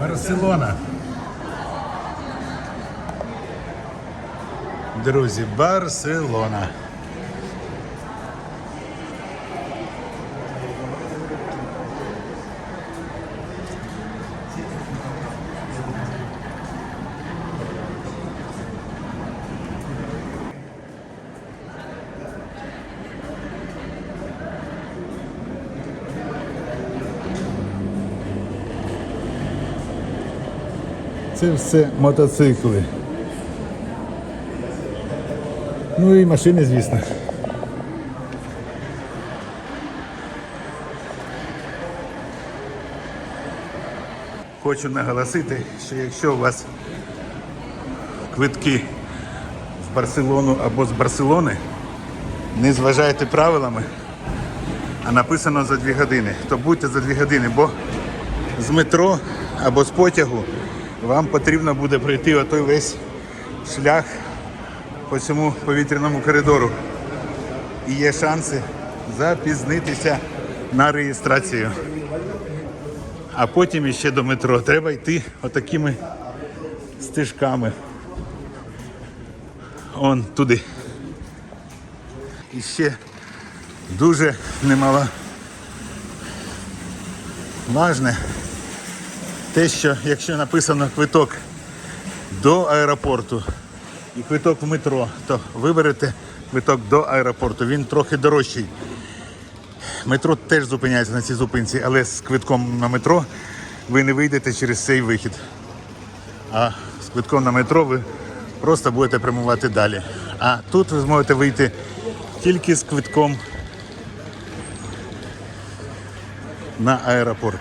Барселона. Друзі, Барселона. Це все мотоцикли. Ну і машини, звісно. Хочу наголосити, що якщо у вас квитки в Барселону або з Барселони, не зважайте правилами, а написано за 2 години, то будьте за 2 години, бо з метро або з потягу вам потрібно буде пройти отой весь шлях по цьому повітряному коридору. І є шанси запізнитися на реєстрацію. А потім іще до метро. Треба йти отакими стежками. Он туди. І ще дуже немало важне те, що якщо написано квиток до аеропорту і квиток в метро, то виберете квиток до аеропорту. Він трохи дорожчий. Метро теж зупиняється на цій зупинці, але з квитком на метро ви не вийдете через цей вихід. А з квитком на метро ви просто будете прямувати далі. А тут ви зможете вийти тільки з квитком на аеропорт.